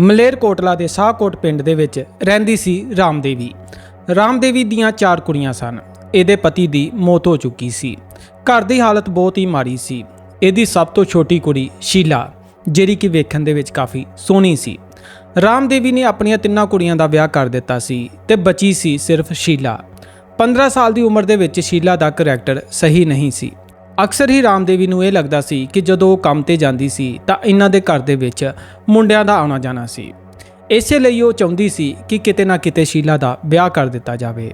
ਮਲੇਰਕੋਟਲਾ ਦੇ ਸਾਹਕੋਟ ਪਿੰਡ ਦੇ ਵਿੱਚ ਰਹਿੰਦੀ ਸੀ ਰਾਮਦੇਵੀ। ਰਾਮਦੇਵੀ ਦੀਆਂ ਚਾਰ ਕੁੜੀਆਂ ਸਨ। ਇਹਦੇ ਪਤੀ ਦੀ ਮੌਤ ਹੋ ਚੁੱਕੀ ਸੀ। ਘਰ ਦੀ ਹਾਲਤ ਬਹੁਤ ਹੀ ਮਾੜੀ ਸੀ। ਇਹਦੀ ਸਭ ਤੋਂ ਛੋਟੀ ਕੁੜੀ ਸ਼ੀਲਾ, ਜਿਹੜੀ ਕਿ ਵੇਖਣ ਦੇ ਵਿੱਚ ਕਾਫੀ ਸੋਹਣੀ ਸੀ। ਰਾਮਦੇਵੀ ਨੇ ਆਪਣੀਆਂ ਤਿੰਨਾਂ ਕੁੜੀਆਂ ਦਾ ਵਿਆਹ ਕਰ ਦਿੱਤਾ ਸੀ ਤੇ ਬਚੀ ਸੀ ਸਿਰਫ ਸ਼ੀਲਾ। 15 ਸਾਲ ਦੀ ਉਮਰ ਦੇ ਵਿੱਚ ਸ਼ੀਲਾ ਦਾ ਕਰੈਕਟਰ ਸਹੀ ਨਹੀਂ ਸੀ। ਅਕਸਰ ਹੀ ਰਾਮਦੇਵੀ ਨੂੰ ਇਹ ਲੱਗਦਾ ਸੀ ਕਿ ਜਦੋਂ ਉਹ ਕੰਮ ਤੇ ਜਾਂਦੀ ਸੀ ਤਾਂ ਇਹਨਾਂ ਦੇ ਘਰ ਦੇ ਵਿੱਚ ਮੁੰਡਿਆਂ ਦਾ ਆਉਣਾ ਜਾਣਾ ਸੀ। ਇਸੇ ਲਈ ਉਹ ਚਾਹੁੰਦੀ ਸੀ ਕਿ ਕਿਤੇ ਨਾ ਕਿਤੇ ਸ਼ੀਲਾ ਦਾ ਵਿਆਹ ਕਰ ਦਿੱਤਾ ਜਾਵੇ।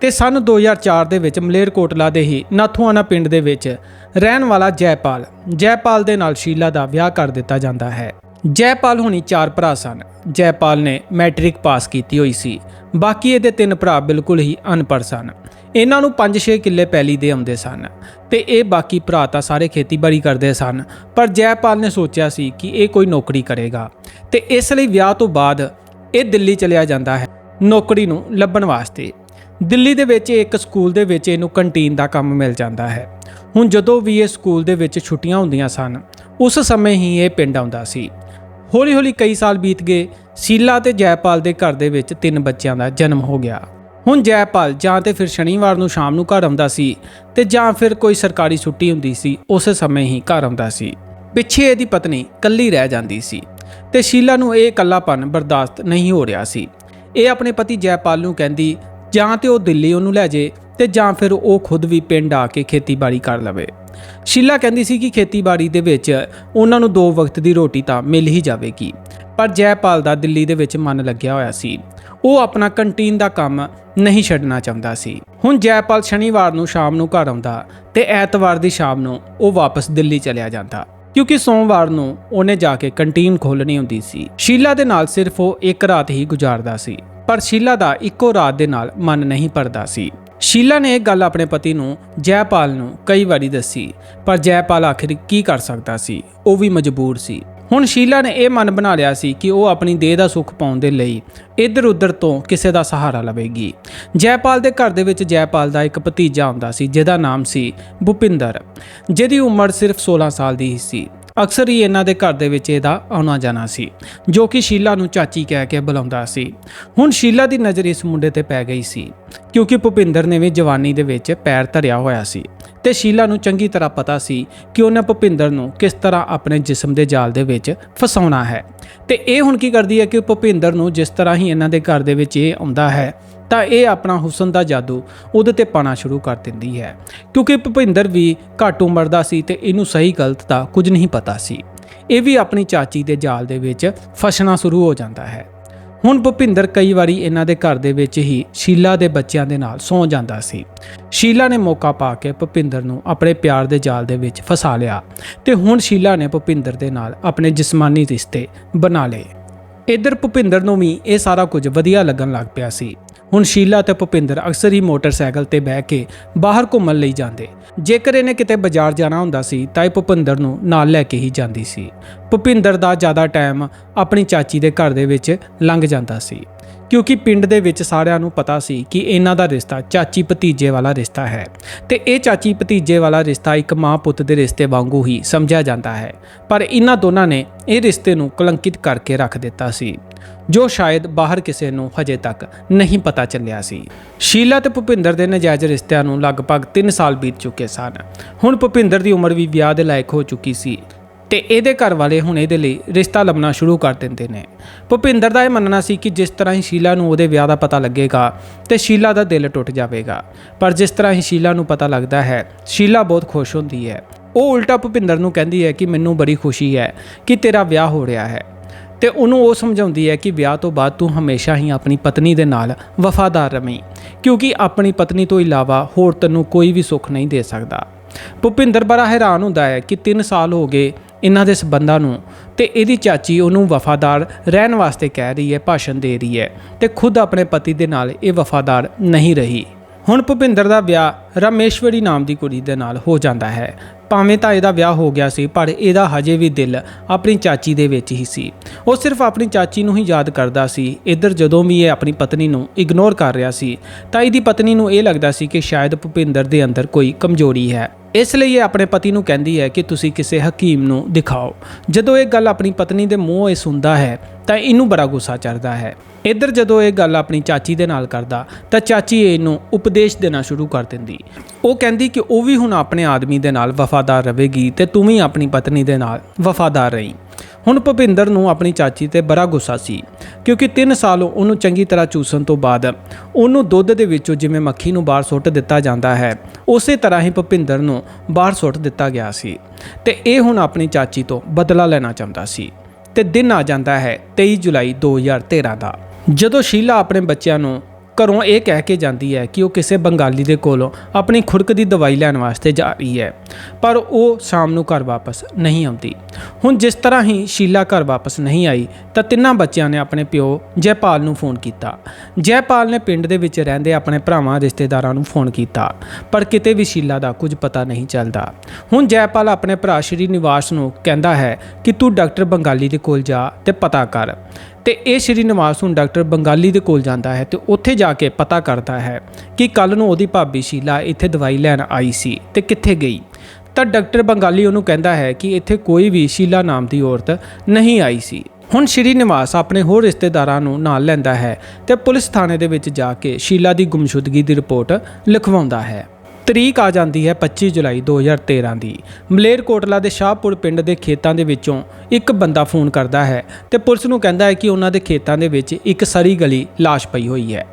ਤੇ ਸਨ 2004 ਦੇ ਵਿੱਚ ਮਲੇਰਕੋਟਲਾ ਦੇ ਹੀ ਨਾਥੂਆਣਾ ਪਿੰਡ ਦੇ ਵਿੱਚ ਰਹਿਣ ਵਾਲਾ ਜੈਪਾਲ ਜੈਪਾਲ ਦੇ ਨਾਲ ਸ਼ੀਲਾ ਦਾ ਵਿਆਹ ਕਰ ਦਿੱਤਾ ਜਾਂਦਾ ਹੈ। ਜੈਪਾਲ ਹੁਣੀ ਚਾਰ ਭਰਾ ਸਨ। ਜੈਪਾਲ ਨੇ ਮੈਟ੍ਰਿਕ ਪਾਸ ਕੀਤੀ ਹੋਈ ਸੀ। ਬਾਕੀ ਇਹਦੇ ਤਿੰਨ ਭਰਾ ਬਿਲਕੁਲ ਹੀ ਅਨਪੜ੍ਹ ਸਨ। ਇਹਨਾਂ ਨੂੰ 5-6 ਕਿੱਲੇ ਪੈਲੀ ਦੇ ਆਉਂਦੇ ਸਨ ਤੇ ਇਹ ਬਾਕੀ ਭਰਾ ਤਾਂ ਸਾਰੇ ਖੇਤੀਬਾੜੀ ਕਰਦੇ ਸਨ। ਪਰ ਜੈਪਾਲ ਨੇ ਸੋਚਿਆ ਸੀ ਕਿ ਇਹ ਕੋਈ ਨੌਕਰੀ ਕਰੇਗਾ ਤੇ ਇਸ ਲਈ ਵਿਆਹ ਤੋਂ ਬਾਅਦ ਇਹ ਦਿੱਲੀ ਚਲਿਆ ਜਾਂਦਾ ਹੈ ਨੌਕਰੀ ਨੂੰ ਲੱਭਣ ਵਾਸਤੇ। ਦਿੱਲੀ ਦੇ ਵਿੱਚ ਇੱਕ ਸਕੂਲ ਦੇ ਵਿੱਚ ਇਹਨੂੰ ਕੰਟੀਨ ਦਾ ਕੰਮ ਮਿਲ ਜਾਂਦਾ ਹੈ। ਹੁਣ ਜਦੋਂ ਵੀ ਇਹ ਸਕੂਲ ਦੇ ਵਿੱਚ ਛੁੱਟੀਆਂ ਹੁੰਦੀਆਂ ਸਨ, ਉਸ ਸਮੇਂ ਹੀ ਇਹ ਪਿੰਡ ਆਉਂਦਾ ਸੀ। ਹੌਲੀ-ਹੌਲੀ ਕਈ ਸਾਲ ਬੀਤ ਗਏ, ਸ਼ੀਲਾ ਤੇ ਜੈਪਾਲ ਦੇ ਘਰ ਦੇ ਵਿੱਚ ਤਿੰਨ ਬੱਚਿਆਂ ਦਾ ਜਨਮ ਹੋ ਗਿਆ। ਹੁਣ ਜੈਪਾਲ ਜਾਂ ਤੇ ਫਿਰ ਸ਼ਨੀਵਾਰ ਨੂੰ ਸ਼ਾਮ ਨੂੰ ਘਰ ਆਉਂਦਾ ਸੀ ਤੇ ਜਾਂ ਫਿਰ ਕੋਈ ਸਰਕਾਰੀ ਛੁੱਟੀ ਹੁੰਦੀ ਸੀ, ਉਸੇ ਸਮੇਂ ਹੀ ਘਰ ਆਉਂਦਾ ਸੀ। ਪਿੱਛੇ ਇਹਦੀ ਪਤਨੀ ਕੱਲੀ ਰਹਿ ਜਾਂਦੀ ਸੀ ਤੇ ਸ਼ੀਲਾ ਨੂੰ ਇਹ ਇਕੱਲਾਪਨ ਬਰਦਾਸ਼ਤ ਨਹੀਂ ਹੋ ਰਿਹਾ ਸੀ। ਇਹ ਆਪਣੇ ਪਤੀ ਜੈਪਾਲ ਨੂੰ ਕਹਿੰਦੀ, ਜਾਂ ਤੇ ਉਹ ਦਿੱਲੀ ਉਹਨੂੰ ਲੈ ਜੇ ਤੇ ਜਾਂ ਫਿਰ ਉਹ ਖੁਦ ਵੀ ਪਿੰਡ ਆ ਕੇ ਖੇਤੀਬਾੜੀ ਕਰ ਲਵੇ। ਸ਼ੀਲਾ ਕਹਿੰਦੀ ਸੀ ਕਿ ਖੇਤੀਬਾੜੀ ਦੇ ਵਿੱਚ ਉਹਨਾਂ ਨੂੰ ਦੋ ਵਕਤ ਦੀ ਰੋਟੀ ਤਾਂ ਮਿਲ ਹੀ ਜਾਵੇਗੀ, ਪਰ ਜੈਪਾਲ ਦਾ ਦਿੱਲੀ ਦੇ ਵਿੱਚ ਮਨ ਲੱਗਿਆ ਹੋਇਆ ਸੀ। ਉਹ ਆਪਣਾ ਕੰਟੀਨ ਦਾ ਕੰਮ ਨਹੀਂ ਛੱਡਣਾ ਚਾਹੁੰਦਾ ਸੀ। ਹੁਣ ਜੈਪਾਲ ਸ਼ਨੀਵਾਰ ਨੂੰ ਸ਼ਾਮ ਨੂੰ ਘਰ ਆਉਂਦਾ ਤੇ ਐਤਵਾਰ ਦੀ ਸ਼ਾਮ ਨੂੰ ਉਹ ਵਾਪਸ ਦਿੱਲੀ ਚਲਿਆ ਜਾਂਦਾ, ਕਿਉਂਕਿ ਸੋਮਵਾਰ ਨੂੰ ਉਹਨੇ ਜਾ ਕੇ ਕੰਟੀਨ ਖੋਲਣੀ ਹੁੰਦੀ ਸੀ। ਸ਼ੀਲਾ ਦੇ ਨਾਲ ਸਿਰਫ ਉਹ ਇੱਕ ਰਾਤ ਹੀ ਗੁਜ਼ਾਰਦਾ ਸੀ, ਪਰ ਸ਼ੀਲਾ ਦਾ ਇੱਕੋ ਰਾਤ ਦੇ ਨਾਲ ਮਨ ਨਹੀਂ ਭਰਦਾ ਸੀ। ਸ਼ੀਲਾ ਨੇ ਇਹ ਗੱਲ ਆਪਣੇ ਪਤੀ ਨੂੰ ਜੈਪਾਲ ਨੂੰ ਕਈ ਵਾਰੀ ਦੱਸੀ, ਪਰ ਜੈਪਾਲ ਆਖਿਰ ਕੀ ਕਰ ਸਕਦਾ ਸੀ? ਉਹ ਵੀ ਮਜਬੂਰ ਸੀ। ਹੁਣ ਸ਼ੀਲਾ ਨੇ ਇਹ ਮਨ ਬਣਾ ਲਿਆ ਸੀ ਕਿ ਉਹ ਆਪਣੀ ਦੇਹ ਦਾ ਸੁੱਖ ਪਾਉਣ ਦੇ ਲਈ ਇੱਧਰ ਉੱਧਰ ਤੋਂ ਕਿਸੇ ਦਾ ਸਹਾਰਾ ਲਵੇਗੀ। ਜੈਪਾਲ ਦੇ ਘਰ ਦੇ ਵਿੱਚ ਜੈਪਾਲ ਦਾ ਇੱਕ ਭਤੀਜਾ ਹੁੰਦਾ ਸੀ, ਜਿਹਦਾ ਨਾਮ ਸੀ ਭੁਪਿੰਦਰ, ਜਿਹਦੀ ਉਮਰ ਸਿਰਫ 16 ਸਾਲ ਦੀ ਹੀ ਸੀ। ਅਕਸਰ ਹੀ ਇਹਨਾਂ ਦੇ ਘਰ ਦੇ ਵਿੱਚ ਇਹਦਾ ਆਉਣਾ ਜਾਣਾ ਸੀ, ਜੋ ਕਿ ਸ਼ੀਲਾ ਨੂੰ ਚਾਚੀ ਕਹਿ ਕੇ ਬੁਲਾਉਂਦਾ ਸੀ। ਹੁਣ ਸ਼ੀਲਾ ਦੀ ਨਜ਼ਰ ਇਸ ਮੁੰਡੇ ਤੇ ਪੈ ਗਈ ਸੀ, ਕਿਉਂਕਿ ਭੁਪਿੰਦਰ ਨੇ ਵੀ ਜਵਾਨੀ ਦੇ ਵਿੱਚ ਪੈਰ ਧਰਿਆ ਹੋਇਆ ਸੀ, ਤੇ ਸ਼ੀਲਾ ਨੂੰ ਚੰਗੀ ਤਰ੍ਹਾਂ ਪਤਾ ਸੀ ਕਿ ਉਹਨੇ ਭੁਪਿੰਦਰ ਨੂੰ ਕਿਸ ਤਰ੍ਹਾਂ ਆਪਣੇ ਜਿਸਮ ਦੇ ਜਾਲ ਦੇ ਵਿੱਚ ਫਸਾਉਣਾ ਹੈ। ਤੇ ਇਹ ਹੁਣ ਕੀ ਕਰਦੀ ਹੈ ਕਿ ਭੁਪਿੰਦਰ ਨੂੰ ਜਿਸ ਤਰ੍ਹਾਂ ਹੀ ਇਹਨਾਂ ਦੇ ਘਰ ਦੇ ਵਿੱਚ ਇਹ ਆਉਂਦਾ ਹੈ ਤਾਂ ਇਹ ਆਪਣਾ ਹੁਸਨ ਦਾ ਜਾਦੂ ਉਹਦੇ ਤੇ ਪਾਣਾ ਸ਼ੁਰੂ ਕਰ ਦਿੰਦੀ ਹੈ। ਕਿਉਂਕਿ ਭੁਪਿੰਦਰ ਵੀ ਘੱਟ ਉਮਰ ਦਾ ਸੀ ਤੇ ਇਹਨੂੰ ਸਹੀ ਗਲਤ ਦਾ ਕੁਝ ਨਹੀਂ ਪਤਾ ਸੀ। ਇਹ ਵੀ ਆਪਣੀ ਚਾਚੀ ਦੇ ਜਾਲ ਦੇ ਵਿੱਚ ਫਸਣਾ ਸ਼ੁਰੂ ਹੋ ਜਾਂਦਾ ਹੈ। ਹੁਣ ਭੁਪਿੰਦਰ ਕਈ ਵਾਰੀ ਇਹਨਾਂ ਦੇ ਘਰ ਦੇ ਵਿੱਚ ਹੀ ਸ਼ੀਲਾ ਦੇ ਬੱਚਿਆਂ ਦੇ ਨਾਲ ਸੌ ਜਾਂਦਾ ਸੀ। ਸ਼ੀਲਾ ਨੇ ਮੌਕਾ ਪਾ ਕੇ ਭੁਪਿੰਦਰ ਨੂੰ ਆਪਣੇ ਪਿਆਰ ਦੇ ਜਾਲ ਦੇ ਵਿੱਚ ਫਸਾ ਲਿਆ ਤੇ ਹੁਣ ਸ਼ੀਲਾ ਨੇ ਭੁਪਿੰਦਰ ਦੇ ਨਾਲ ਆਪਣੇ ਜਿਸਮਾਨੀ ਰਿਸ਼ਤੇ ਬਣਾ ਲਏ। ਇੱਧਰ ਭੁਪਿੰਦਰ ਨੂੰ ਵੀ ਇਹ ਸਾਰਾ ਕੁਝ ਵਧੀਆ ਲੱਗਣ ਲੱਗ ਪਿਆ ਸੀ। ਹੁਣ ਸ਼ੀਲਾ ਤੇ ਭੁਪਿੰਦਰ ਅਕਸਰ ਹੀ ਮੋਟਰਸਾਈਕਲ ਤੇ ਬਹਿ ਕੇ ਬਾਹਰ ਘੁੰਮਣ ਲਈ ਜਾਂਦੇ। ਜੇਕਰ ਇਹਨੇ ਕਿਤੇ ਬਾਜ਼ਾਰ ਜਾਣਾ ਹੁੰਦਾ ਸੀ, ਤਾਂ ਇਹ ਭੁਪਿੰਦਰ ਨੂੰ ਨਾਲ ਲੈ ਕੇ ਹੀ ਜਾਂਦੀ ਸੀ। ਭੁਪਿੰਦਰ ਦਾ ਜ਼ਿਆਦਾ ਟਾਈਮ ਆਪਣੀ ਚਾਚੀ ਦੇ ਘਰ ਦੇ ਵਿੱਚ ਲੰਘ ਜਾਂਦਾ ਸੀ। ਕਿਉਂਕਿ ਪਿੰਡ ਦੇ ਵਿੱਚ ਸਾਰਿਆਂ ਨੂੰ ਪਤਾ ਸੀ ਕਿ ਇਹਨਾਂ ਦਾ ਰਿਸ਼ਤਾ ਚਾਚੀ ਭਤੀਜੇ ਵਾਲਾ ਰਿਸ਼ਤਾ ਹੈ। ਤੇ ਇਹ ਚਾਚੀ ਭਤੀਜੇ ਵਾਲਾ ਰਿਸ਼ਤਾ ਇੱਕ ਮਾਂ ਪੁੱਤ ਦੇ ਰਿਸ਼ਤੇ ਵਾਂਗੂ ਹੀ ਸਮਝਿਆ ਜਾਂਦਾ ਹੈ। ਪਰ ਇਹਨਾਂ ਦੋਨਾਂ ਨੇ ਇਹ ਰਿਸ਼ਤੇ ਨੂੰ ਕਲੰਕਿਤ ਕਰਕੇ ਰੱਖ ਦਿੱਤਾ ਸੀ, ਜੋ ਸ਼ਾਇਦ ਬਾਹਰ ਕਿਸੇ ਨੂੰ ਹਜੇ ਤੱਕ ਨਹੀਂ ਪਤਾ ਚੱਲਿਆ ਸੀ। ਸ਼ੀਲਾ ਤੇ ਭੁਪਿੰਦਰ ਦੇ ਨਜਾਇਜ਼ ਰਿਸ਼ਤਿਆਂ ਨੂੰ ਲਗਭਗ 3 ਸਾਲ ਬੀਤ ਚੁੱਕੇ ਸਨ। ਹੁਣ ਭੁਪਿੰਦਰ ਦੀ ਉਮਰ ਵੀ ਵਿਆਹ ਦੇ ਲਾਇਕ ਹੋ ਚੁੱਕੀ ਸੀ। ਤੇ ਇਹਦੇ ਘਰ ਵਾਲੇ ਹੁਣ ਇਹਦੇ ਲਈ ਰਿਸ਼ਤਾ ਲੱਭਣਾ ਸ਼ੁਰੂ ਕਰ ਦਿੰਦੇ ਨੇ। ਭੁਪਿੰਦਰ ਦਾ ਇਹ ਮੰਨਣਾ ਸੀ ਕਿ ਜਿਸ ਤਰ੍ਹਾਂ ਹੀ ਸ਼ੀਲਾ ਨੂੰ ਉਹਦੇ ਵਿਆਹ ਦਾ ਪਤਾ ਲੱਗੇਗਾ ਤੇ ਸ਼ੀਲਾ ਦਾ ਦਿਲ ਟੁੱਟ ਜਾਵੇਗਾ। ਪਰ ਜਿਸ ਤਰ੍ਹਾਂ ਹੀ ਸ਼ੀਲਾ ਨੂੰ ਪਤਾ ਲੱਗਦਾ ਹੈ, ਸ਼ੀਲਾ ਬਹੁਤ ਖੁਸ਼ ਹੁੰਦੀ ਹੈ। ਉਹ ਉਲਟਾ ਭੁਪਿੰਦਰ ਨੂੰ ਕਹਿੰਦੀ ਹੈ ਕਿ ਮੈਨੂੰ ਬੜੀ ਖੁਸ਼ੀ ਹੈ ਕਿ ਤੇਰਾ ਵਿਆਹ ਹੋ ਰਿਹਾ ਹੈ। ਤੇ ਉਹਨੂੰ ਉਹ ਸਮਝਾਉਂਦੀ ਹੈ ਕਿ ਵਿਆਹ ਤੋਂ ਬਾਅਦ ਤੂੰ ਹਮੇਸ਼ਾ ਹੀ ਆਪਣੀ ਪਤਨੀ ਦੇ ਨਾਲ ਵਫਾਦਾਰ ਰਵੇਂ, ਕਿਉਂਕਿ ਆਪਣੀ ਪਤਨੀ ਤੋਂ ਇਲਾਵਾ ਹੋਰ ਤੈਨੂੰ ਕੋਈ ਵੀ ਸੁੱਖ ਨਹੀਂ ਦੇ ਸਕਦਾ। ਭੁਪਿੰਦਰ ਬੜਾ ਹੈਰਾਨ ਹੁੰਦਾ ਹੈ ਕਿ 3 ਸਾਲ ਹੋ ਗਏ ਇਹਨਾਂ ਦੇ ਸਬੰਧਾਂ ਨੂੰ ਤੇ ਇਹਦੀ ਚਾਚੀ ਉਹਨੂੰ ਵਫਾਦਾਰ ਰਹਿਣ ਵਾਸਤੇ ਕਹਿ ਰਹੀ ਹੈ, ਭਾਸ਼ਣ ਦੇ ਰਹੀ ਹੈ ਤੇ ਖੁਦ ਆਪਣੇ ਪਤੀ ਦੇ ਨਾਲ ਇਹ ਵਫਾਦਾਰ ਨਹੀਂ ਰਹੀ। ਹੁਣ ਭੁਪਿੰਦਰ ਦਾ ਵਿਆਹ ਰਮੇਸ਼ਵਰੀ ਨਾਮ ਦੀ ਕੁੜੀ ਦੇ ਨਾਲ ਹੋ ਜਾਂਦਾ ਹੈ। ਭਾਵੇਂ ਤਾਂ ਇਹਦਾ ਵਿਆਹ ਹੋ ਗਿਆ ਸੀ, ਪਰ ਇਹਦਾ ਹਜੇ ਵੀ ਦਿਲ ਆਪਣੀ ਚਾਚੀ ਦੇ ਵਿੱਚ ਹੀ ਸੀ। ਉਹ ਸਿਰਫ ਆਪਣੀ ਚਾਚੀ ਨੂੰ ਹੀ ਯਾਦ ਕਰਦਾ ਸੀ। ਇੱਧਰ ਜਦੋਂ ਵੀ ਇਹ ਆਪਣੀ ਪਤਨੀ ਨੂੰ ਇਗਨੋਰ ਕਰ ਰਿਹਾ ਸੀ, ਤਾਂ ਇਹਦੀ ਪਤਨੀ ਨੂੰ ਇਹ ਲੱਗਦਾ ਸੀ ਕਿ ਸ਼ਾਇਦ ਭੁਪਿੰਦਰ ਦੇ ਅੰਦਰ ਕੋਈ ਕਮਜ਼ੋਰੀ ਹੈ। ਇਸ ਲਈ ਇਹ ਆਪਣੇ ਪਤੀ ਨੂੰ ਕਹਿੰਦੀ ਹੈ ਕਿ ਤੁਸੀਂ ਕਿਸੇ ਹਕੀਮ ਨੂੰ ਦਿਖਾਓ। ਜਦੋਂ ਇਹ ਗੱਲ ਆਪਣੀ ਪਤਨੀ ਦੇ ਮੂੰਹੋਂ ਇਹ ਸੁਣਦਾ ਹੈ, ਤਾਂ ਇਹਨੂੰ ਬੜਾ ਗੁੱਸਾ ਚੜਦਾ ਹੈ। ਇੱਧਰ ਜਦੋਂ ਇਹ ਗੱਲ ਆਪਣੀ ਚਾਚੀ ਦੇ ਨਾਲ ਕਰਦਾ, ਤਾਂ ਚਾਚੀ ਇਹਨੂੰ ਉਪਦੇਸ਼ ਦੇਣਾ ਸ਼ੁਰੂ ਕਰ ਦਿੰਦੀ। ਉਹ ਕਹਿੰਦੀ ਕਿ ਉਹ ਵੀ ਹੁਣ ਆਪਣੇ ਆਦਮੀ ਦੇ ਨਾਲ ਵਫਾਦਾਰ ਰਹੇਗੀ ਤੇ ਤੂੰ ਵੀ ਆਪਣੀ ਪਤਨੀ ਦੇ ਨਾਲ ਵਫਾਦਾਰ ਰਹੀਂ। ਹੁਣ ਭੁਪਿੰਦਰ ਨੂੰ ਆਪਣੀ ਚਾਚੀ ਤੇ ਬੜਾ ਗੁੱਸਾ ਸੀ, ਕਿਉਂਕਿ 3 ਸਾਲ ਉਹਨੂੰ ਚੰਗੀ ਤਰ੍ਹਾਂ ਚੂਸਣ ਤੋਂ ਬਾਅਦ ਉਹਨੂੰ ਦੁੱਧ ਦੇ ਵਿੱਚੋਂ ਜਿਵੇਂ ਮੱਖੀ ਨੂੰ ਬਾਹਰ ਸੁੱਟ ਦਿੱਤਾ ਜਾਂਦਾ ਹੈ, ਉਸੇ ਤਰ੍ਹਾਂ ਹੀ ਭੁਪਿੰਦਰ ਨੂੰ ਬਾਹਰ ਸੁੱਟ ਦਿੱਤਾ ਗਿਆ ਸੀ। ਤੇ ਇਹ ਹੁਣ ਆਪਣੀ ਚਾਚੀ ਤੋਂ ਬਦਲਾ ਲੈਣਾ ਚਾਹੁੰਦਾ ਸੀ। ਤੇ ਦਿਨ ਆ ਜਾਂਦਾ ਹੈ 23 ਜੁਲਾਈ 2013 ਦਾ। ਜਦੋਂ ਸ਼ੀਲਾ ਆਪਣੇ ਬੱਚਿਆਂ ਨੂੰ ਘਰੋਂ ਇਹ ਕਹਿ ਕੇ ਜਾਂਦੀ ਹੈ ਕਿ ਉਹ ਕਿਸੇ ਬੰਗਾਲੀ ਦੇ ਕੋਲੋਂ ਆਪਣੀ ਖੁਰਕ ਦੀ ਦਵਾਈ ਲੈਣ ਵਾਸਤੇ ਜਾ ਰਹੀ ਹੈ, ਪਰ ਉਹ ਸ਼ਾਮ ਨੂੰ ਘਰ ਵਾਪਸ ਨਹੀਂ ਆਉਂਦੀ। ਹੁਣ ਜਿਸ ਤਰ੍ਹਾਂ ਹੀ ਸ਼ੀਲਾ ਘਰ ਵਾਪਸ ਨਹੀਂ ਆਈ, ਤਾਂ ਤਿੰਨਾਂ ਬੱਚਿਆਂ ਨੇ ਆਪਣੇ ਪਿਓ ਜੈਪਾਲ ਨੂੰ ਫੋਨ ਕੀਤਾ। ਜੈਪਾਲ ਨੇ ਪਿੰਡ ਦੇ ਵਿੱਚ ਰਹਿੰਦੇ ਆਪਣੇ ਭਰਾਵਾਂ, ਰਿਸ਼ਤੇਦਾਰਾਂ ਨੂੰ ਫੋਨ ਕੀਤਾ, ਪਰ ਕਿਤੇ ਵੀ ਸ਼ੀਲਾ ਦਾ ਕੁਝ ਪਤਾ ਨਹੀਂ ਚੱਲਦਾ। ਹੁਣ ਜੈਪਾਲ ਆਪਣੇ ਭਰਾ ਸ਼੍ਰੀ ਨਿਵਾਸ ਨੂੰ ਕਹਿੰਦਾ ਹੈ ਕਿ ਤੂੰ ਡਾਕਟਰ ਬੰਗਾਲੀ ਦੇ ਕੋਲ ਜਾ ਤੇ ਪਤਾ ਕਰ। ਤੇ ਇਹ ਸ਼੍ਰੀ ਨਿਵਾਸ ਹੁਣ ਡਾਕਟਰ ਬੰਗਾਲੀ ਦੇ ਕੋਲ ਜਾਂਦਾ ਹੈ ਤੇ ਉੱਥੇ ਜਾ ਕੇ ਪਤਾ ਕਰਦਾ ਹੈ ਕਿ ਕੱਲ ਨੂੰ ਉਹਦੀ ਭਾਬੀ ਸ਼ੀਲਾ ਇੱਥੇ ਦਵਾਈ ਲੈਣ ਆਈ ਸੀ ਤੇ ਕਿੱਥੇ ਗਈ। ਤਾਂ ਡਾਕਟਰ ਬੰਗਾਲੀ ਉਹਨੂੰ ਕਹਿੰਦਾ ਹੈ ਕਿ ਇੱਥੇ ਕੋਈ ਵੀ ਸ਼ੀਲਾ ਨਾਮ ਦੀ ਔਰਤ ਨਹੀਂ ਆਈ ਸੀ। ਹੁਣ ਸ਼੍ਰੀ ਨਿਵਾਸ ਆਪਣੇ ਹੋਰ ਰਿਸ਼ਤੇਦਾਰਾਂ ਨੂੰ ਨਾਲ ਲੈਂਦਾ ਹੈ ਤੇ ਪੁਲਿਸ ਥਾਣੇ ਦੇ ਵਿੱਚ ਜਾ ਕੇ ਸ਼ੀਲਾ ਦੀ ਗੁੰਮਸ਼ੁਦਗੀ ਦੀ ਰਿਪੋਰਟ ਲਿਖਵਾਉਂਦਾ ਹੈ। ਤਰੀਕ ਆ ਜਾਂਦੀ ਹੈ 25 ਜੁਲਾਈ 2013 ਦੀ। ਮਲੇਰਕੋਟਲਾ ਦੇ ਸ਼ਾਹਪੁਰ ਪਿੰਡ ਦੇ ਖੇਤਾਂ ਦੇ ਵਿੱਚੋਂ ਇੱਕ ਬੰਦਾ ਫੋਨ ਕਰਦਾ ਹੈ ਤੇ ਪੁਲਿਸ ਨੂੰ ਕਹਿੰਦਾ ਹੈ ਕਿ ਉਹਨਾਂ ਦੇ ਖੇਤਾਂ ਦੇ ਵਿੱਚ ਇੱਕ ਸਰੀ ਗਲੀ ਲਾਸ਼ ਪਈ ਹੋਈ ਹੈ।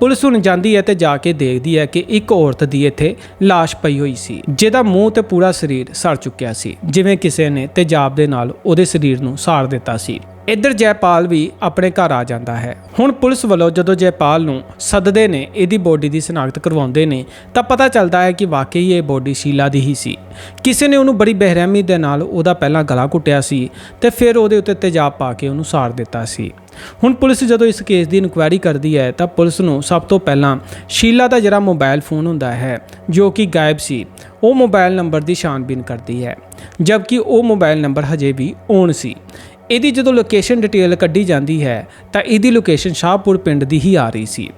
ਪੁਲਿਸ ਹੁਣ ਜਾਂਦੀ ਹੈ ਤੇ ਜਾ ਕੇ ਦੇਖਦੀ ਹੈ ਕਿ ਇੱਕ ਔਰਤ ਦੀ ਇੱਥੇ ਲਾਸ਼ ਪਈ ਹੋਈ ਸੀ, ਜਿਹਦਾ ਮੂੰਹ ਤੇ ਪੂਰਾ ਸਰੀਰ ਸੜ ਚੁੱਕਿਆ ਸੀ, ਜਿਵੇਂ ਕਿਸੇ ਨੇ ਤੇਜ਼ਾਬ ਦੇ ਨਾਲ ਉਹਦੇ ਸਰੀਰ ਨੂੰ ਸਾੜ ਦਿੱਤਾ ਸੀ। ਇੱਧਰ ਜੈਪਾਲ ਵੀ ਆਪਣੇ ਘਰ ਆ ਜਾਂਦਾ ਹੈ। ਹੁਣ ਪੁਲਿਸ ਵੱਲੋਂ ਜਦੋਂ ਜੈਪਾਲ ਨੂੰ ਸੱਦਦੇ ਨੇ, ਇਹਦੀ ਬੋਡੀ ਦੀ ਸ਼ਨਾਖਤ ਕਰਵਾਉਂਦੇ ਨੇ, ਤਾਂ ਪਤਾ ਚੱਲਦਾ ਹੈ ਕਿ ਵਾਕਈ ਇਹ ਬੋਡੀ ਸ਼ੀਲਾ ਦੀ ਹੀ ਸੀ। ਕਿਸੇ ਨੇ ਉਹਨੂੰ ਬੜੀ ਬੇਰਹਿਮੀ ਦੇ ਨਾਲ ਉਹਦਾ ਪਹਿਲਾਂ ਗਲਾ ਕੁੱਟਿਆ ਸੀ ਤੇ ਫਿਰ ਉਹਦੇ ਉੱਤੇ ਤੇਜ਼ਾਬ ਪਾ ਕੇ ਉਹਨੂੰ ਸਾੜ ਦਿੱਤਾ ਸੀ। ਹੁਣ ਪੁਲਿਸ ਜਦੋਂ ਇਸ ਕੇਸ ਦੀ ਇਨਕੁਆਇਰੀ ਕਰਦੀ ਹੈ ਤਾਂ ਪੁਲਿਸ ਨੂੰ ਸਭ ਤੋਂ ਪਹਿਲਾਂ ਸ਼ੀਲਾ ਦਾ ਜਿਹੜਾ ਮੋਬਾਈਲ ਫੋਨ ਹੁੰਦਾ ਹੈ, ਜੋ ਕਿ ਗਾਇਬ ਸੀ, ਉਹ ਮੋਬਾਈਲ ਨੰਬਰ ਦੀ ਛਾਣਬੀਨ ਕਰਦੀ ਹੈ, ਜਦਕਿ ਉਹ ਮੋਬਾਈਲ ਨੰਬਰ ਹਜੇ ਵੀ ਔਨ ਸੀ। ਇਹਦੀ ਜਦੋਂ ਲੋਕੇਸ਼ਨ ਡਿਟੇਲ ਕੱਢੀ ਜਾਂਦੀ ਹੈ, ਤਾਂ ਇਹਦੀ ਲੋਕੇਸ਼ਨ ਸ਼ਾਹਪੁਰ ਪਿੰਡ ਦੀ ਹੀ ਆ ਰਹੀ ਸੀ।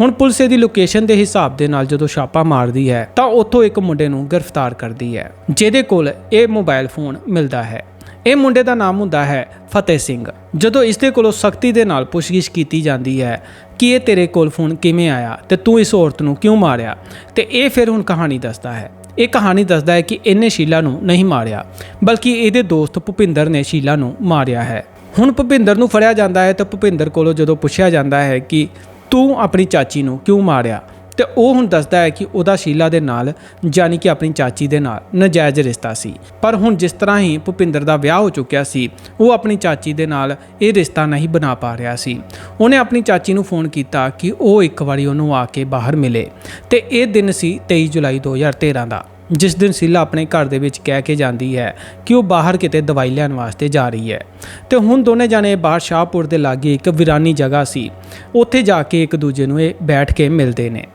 ਹੁਣ ਪੁਲਿਸ ਇਹਦੀ ਲੋਕੇਸ਼ਨ ਦੇ ਹਿਸਾਬ ਦੇ ਨਾਲ ਜਦੋਂ ਛਾਪਾ ਮਾਰਦੀ ਹੈ, ਤਾਂ ਉੱਥੋਂ ਇੱਕ ਮੁੰਡੇ ਨੂੰ ਗ੍ਰਿਫਤਾਰ ਕਰਦੀ ਹੈ, ਜਿਹਦੇ ਕੋਲ ਇਹ ਮੋਬਾਈਲ ਫੋਨ ਮਿਲਦਾ ਹੈ। ਇਹ ਮੁੰਡੇ ਦਾ ਨਾਮ ਹੁੰਦਾ ਹੈ ਫਤਿਹ ਸਿੰਘ। ਜਦੋਂ ਇਸ ਦੇ ਕੋਲੋਂ ਸਖਤੀ ਦੇ ਨਾਲ ਪੁੱਛਗਿੱਛ ਕੀਤੀ ਜਾਂਦੀ ਹੈ ਕਿ ਇਹ ਤੇਰੇ ਕੋਲ ਫੋਨ ਕਿਵੇਂ ਆਇਆ ਤੇ ਤੂੰ ਇਸ ਔਰਤ ਨੂੰ ਕਿਉਂ ਮਾਰਿਆ, ਤੇ ਇਹ ਫਿਰ ਹੁਣ ਕਹਾਣੀ ਦੱਸਦਾ ਹੈ। ਇਹ ਕਹਾਣੀ ਦੱਸਦਾ ਹੈ ਕਿ ਇਹਨੇ ਸ਼ੀਲਾ ਨੂੰ ਨਹੀਂ ਮਾਰਿਆ, ਬਲਕਿ ਇਹਦੇ ਦੋਸਤ ਭੁਪਿੰਦਰ ਨੇ ਸ਼ੀਲਾ ਨੂੰ ਮਾਰਿਆ ਹੈ। ਹੁਣ ਭੁਪਿੰਦਰ ਨੂੰ ਫੜਿਆ ਜਾਂਦਾ ਹੈ ਤਾਂ ਭੁਪਿੰਦਰ ਕੋਲੋਂ ਜਦੋਂ ਪੁੱਛਿਆ ਜਾਂਦਾ ਹੈ ਕਿ ਤੂੰ ਆਪਣੀ ਚਾਚੀ ਨੂੰ ਕਿਉਂ ਮਾਰਿਆ ਤੇ ਉਹ ਹੁਣ ਦੱਸਦਾ ਹੈ ਕਿ ਉਹਦਾ ਸ਼ੀਲਾ ਦੇ ਨਾਲ, ਯਾਨੀ ਕਿ ਆਪਣੀ ਚਾਚੀ ਦੇ ਨਾਲ, ਨਜਾਇਜ਼ ਰਿਸ਼ਤਾ ਸੀ। ਪਰ ਹੁਣ ਜਿਸ ਤਰ੍ਹਾਂ ਹੀ ਭੁਪਿੰਦਰ ਦਾ ਵਿਆਹ ਹੋ ਚੁੱਕਿਆ ਸੀ, ਉਹ ਆਪਣੀ ਚਾਚੀ ਦੇ ਨਾਲ ਇਹ ਰਿਸ਼ਤਾ ਨਹੀਂ ਬਣਾ ਪਾ ਰਿਹਾ ਸੀ। ਉਹਨੇ ਆਪਣੀ ਚਾਚੀ ਨੂੰ ਫੋਨ ਕੀਤਾ ਕਿ ਉਹ ਇੱਕ ਵਾਰੀ ਉਹਨੂੰ ਆ ਕੇ ਬਾਹਰ ਮਿਲੇ ਤੇ ਇਹ ਦਿਨ ਸੀ 23 ਜੁਲਾਈ 2013 ਦਾ, ਜਿਸ ਦਿਨ ਸ਼ੀਲਾ ਆਪਣੇ ਘਰ ਦੇ ਵਿੱਚ ਕਹਿ ਕੇ ਜਾਂਦੀ ਹੈ ਕਿ ਉਹ ਬਾਹਰ ਕਿਤੇ ਦਵਾਈ ਲੈਣ ਵਾਸਤੇ ਜਾ ਰਹੀ ਹੈ। ਤੇ ਹੁਣ ਦੋਨੇ ਜਾਣੇ ਬਾਹਰ ਸ਼ਾਹਪੁਰ ਦੇ ਲਾਗੇ ਇੱਕ ਵਿਰਾਨੀ ਜਗ੍ਹਾ ਸੀ। ਉੱਥੇ ਜਾ ਕੇ ਇੱਕ ਦੂਜੇ ਨੂੰ ਇਹ ਬੈਠ ਕੇ ਮਿਲਦੇ ਨੇ।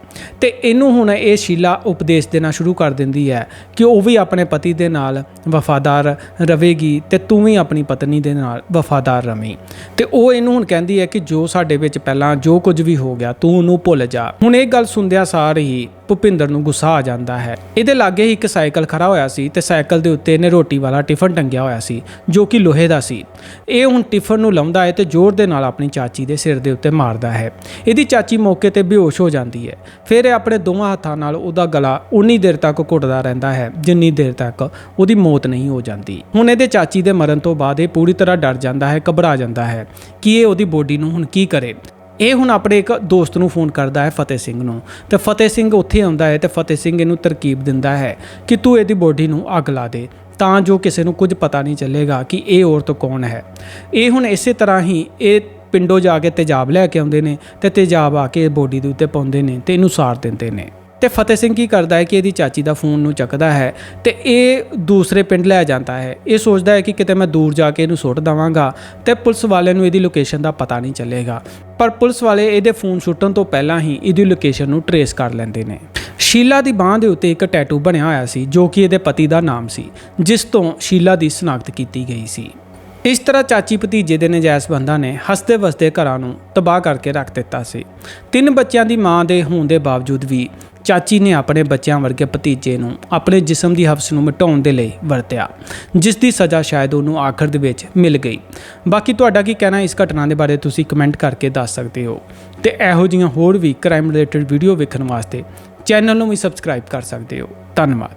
ਤੇ ਇਹਨੂੰ ਹੁਣ ਇਹ ਸ਼ੀਲਾ ਉਪਦੇਸ਼ ਦੇਣਾ ਸ਼ੁਰੂ ਕਰ ਦਿੰਦੀ ਹੈ ਕਿ ਉਹ ਵੀ ਆਪਣੇ ਪਤੀ ਦੇ ਨਾਲ ਵਫਾਦਾਰ ਰਵੇਗੀ ਤੇ ਤੂੰ ਵੀ ਆਪਣੀ ਪਤਨੀ ਦੇ ਨਾਲ ਵਫਾਦਾਰ ਰਵੇਂ। ਤੇ ਉਹ ਇਹਨੂੰ ਹੁਣ ਕਹਿੰਦੀ ਹੈ ਕਿ ਜੋ ਸਾਡੇ ਵਿੱਚ ਪਹਿਲਾਂ ਜੋ ਕੁਝ ਵੀ ਹੋ ਗਿਆ, ਤੂੰ ਉਹਨੂੰ ਭੁੱਲ ਜਾ। ਹੁਣ ਇਹ ਗੱਲ ਸੁਣਦਿਆਂ ਸਾਰ ਹੀ ਭੁਪਿੰਦਰ ਨੂੰ ਗੁੱਸਾ ਆ ਜਾਂਦਾ ਹੈ। ਇਹਦੇ ਲਾਗੇ ਹੀ ਇੱਕ ਸਾਈਕਲ ਖੜਾ ਹੋਇਆ ਸੀ ਤੇ ਸਾਈਕਲ ਦੇ ਉੱਤੇ ਇਹਨੇ ਰੋਟੀ ਵਾਲਾ ਟਿਫਨ ਟੰਗਿਆ ਹੋਇਆ ਸੀ, ਜੋ ਕਿ ਲੋਹੇ ਦਾ ਸੀ। ਇਹ ਹੁਣ ਟਿਫਨ ਨੂੰ ਲਾਉਂਦਾ ਹੈ ਤੇ ਜ਼ੋਰ ਦੇ ਨਾਲ ਆਪਣੀ ਚਾਚੀ ਦੇ ਸਿਰ ਦੇ ਉੱਤੇ ਮਾਰਦਾ ਹੈ। ਇਹਦੀ ਚਾਚੀ ਮੌਕੇ ਤੇ ਬੇਹੋਸ਼ ਹੋ ਜਾਂਦੀ ਹੈ। ਫਿਰ ਇਹ ਆਪਣੇ ਦੋਵਾਂ ਹੱਥਾਂ ਨਾਲ ਉਹਦਾ ਗਲਾ ਉਨੀ ਦੇਰ ਤੱਕ ਘੁੱਟਦਾ ਰਹਿੰਦਾ ਹੈ, ਜਿੰਨੀ ਦੇਰ ਤੱਕ ਉਹਦੀ ਮੌਤ ਨਹੀਂ ਹੋ ਜਾਂਦੀ। ਹੁਣ ਇਹਦੇ ਚਾਚੀ ਦੇ ਮਰਨ ਤੋਂ ਬਾਅਦ ਇਹ ਪੂਰੀ ਤਰ੍ਹਾਂ ਡਰ ਜਾਂਦਾ ਹੈ, ਘਬਰਾ ਜਾਂਦਾ ਹੈ ਕਿ ਇਹ ਉਹਦੀ ਬੋਡੀ ਨੂੰ ਹੁਣ ਕੀ ਕਰੇ। ਇਹ ਹੁਣ ਆਪਣੇ ਇੱਕ ਦੋਸਤ ਨੂੰ ਫੋਨ ਕਰਦਾ ਹੈ ਫਤਿਹ ਸਿੰਘ ਨੂੰ। ਤੇ ਫਤਿਹ ਸਿੰਘ ਉੱਥੇ ਆਉਂਦਾ ਹੈ ਤੇ ਫਤਿਹ ਸਿੰਘ ਇਹਨੂੰ ਤਰਕੀਬ ਦਿੰਦਾ ਹੈ ਕਿ ਤੂੰ ਇਹਦੀ ਬੋਡੀ ਨੂੰ ਅੱਗ ਲਾ ਦੇ, ਤਾਂ ਜੋ ਕਿਸੇ ਨੂੰ ਕੁਝ ਪਤਾ ਨਹੀਂ ਚੱਲੇਗਾ ਕਿ ਇਹ ਔਰਤ ਕੌਣ ਹੈ। ਇਹ ਹੁਣ ਇਸੇ ਤਰ੍ਹਾਂ ਹੀ ਇਹ ਪਿੰਡੋਂ ਜਾ ਕੇ ਤੇਜ਼ਾਬ ਲੈ ਕੇ ਆਉਂਦੇ ਨੇ ਤੇ ਤੇਜ਼ਾਬ ਆ ਕੇ ਬੋਡੀ ਦੇ ਉੱਤੇ ਪਾਉਂਦੇ ਨੇ ਤੇ ਇਹਨੂੰ ਸਾੜ ਦਿੰਦੇ ਨੇ। ਤੇ ਫਤਿਹ ਸਿੰਘ ਕੀ ਕਰਦਾ ਹੈ ਕਿ ਇਹਦੀ ਚਾਚੀ ਦਾ ਫੋਨ ਨੂੰ ਚੱਕਦਾ ਹੈ ਤੇ ਇਹ ਦੂਸਰੇ ਪਿੰਡ ਲੈ ਜਾਂਦਾ ਹੈ। ਇਹ ਸੋਚਦਾ ਹੈ ਕਿ ਕਿਤੇ ਮੈਂ ਦੂਰ ਜਾ ਕੇ ਇਹਨੂੰ ਸੁੱਟ ਦਵਾਂਗਾ ਤੇ ਪੁਲਿਸ ਵਾਲਿਆਂ ਨੂੰ ਇਹਦੀ ਲੋਕੇਸ਼ਨ ਦਾ ਪਤਾ ਨਹੀਂ ਚੱਲੇਗਾ। ਪਰ ਪੁਲਿਸ ਵਾਲੇ ਇਹਦੇ ਫੋਨ ਸੁੱਟਣ ਤੋਂ ਪਹਿਲਾਂ ਹੀ ਇਹਦੀ ਲੋਕੇਸ਼ਨ ਨੂੰ ਟਰੇਸ ਕਰ ਲੈਂਦੇ ਨੇ। ਸ਼ੀਲਾ ਦੀ ਬਾਹ ਦੇ ਉੱਤੇ ਇੱਕ ਟੈਟੂ ਬਣਿਆ ਹੋਇਆ ਸੀ, ਜੋ ਕਿ ਇਹਦੇ ਪਤੀ ਦਾ ਨਾਮ ਸੀ, ਜਿਸ ਤੋਂ ਸ਼ੀਲਾ ਦੀ ਸ਼ਨਾਖਤ ਕੀਤੀ ਗਈ ਸੀ। ਇਸ ਤਰ੍ਹਾਂ ਚਾਚੀ ਭਤੀਜੇ ਦੇ ਨਜਾਇਜ਼ ਬੰਧਾਂ ਨੇ ਹੱਸਦੇ ਵਸਦੇ ਘਰਾਂ ਨੂੰ ਤਬਾਹ ਕਰਕੇ ਰੱਖ ਦਿੱਤਾ ਸੀ। ਤਿੰਨ ਬੱਚਿਆਂ ਦੀ ਮਾਂ ਦੇ ਹੋਣ ਦੇ ਬਾਵਜੂਦ ਵੀ ਚਾਚੀ ਨੇ ਆਪਣੇ ਬੱਚਿਆਂ ਵਰਗੇ ਭਤੀਜੇ ਨੂੰ ਆਪਣੇ ਜਿਸਮ ਦੀ ਹਫ਼ਸ ਨੂੰ ਮਿਟਾਉਣ ਦੇ ਲਈ ਵਰਤਿਆ, ਜਿਸ ਦੀ ਸਜ਼ਾ ਸ਼ਾਇਦ ਉਹਨੂੰ ਆਖਰ ਦੇ ਵਿੱਚ ਮਿਲ ਗਈ। ਬਾਕੀ ਤੁਹਾਡਾ ਕੀ ਕਹਿਣਾ ਇਸ ਘਟਨਾ ਦੇ ਬਾਰੇ ਤੁਸੀਂ ਕਮੈਂਟ ਕਰਕੇ ਦੱਸ ਸਕਦੇ ਹੋ। ਤੇ ਇਹੋ ਜਿਹੀਆਂ ਹੋਰ ਵੀ ਕ੍ਰਾਈਮ ਰਿਲੇਟਡ ਵੀਡੀਓ ਵੇਖਣ ਵਾਸਤੇ ਚੈਨਲ ਨੂੰ ਵੀ ਸਬਸਕ੍ਰਾਈਬ ਕਰ ਸਕਦੇ ਹੋ। ਧੰਨਵਾਦ।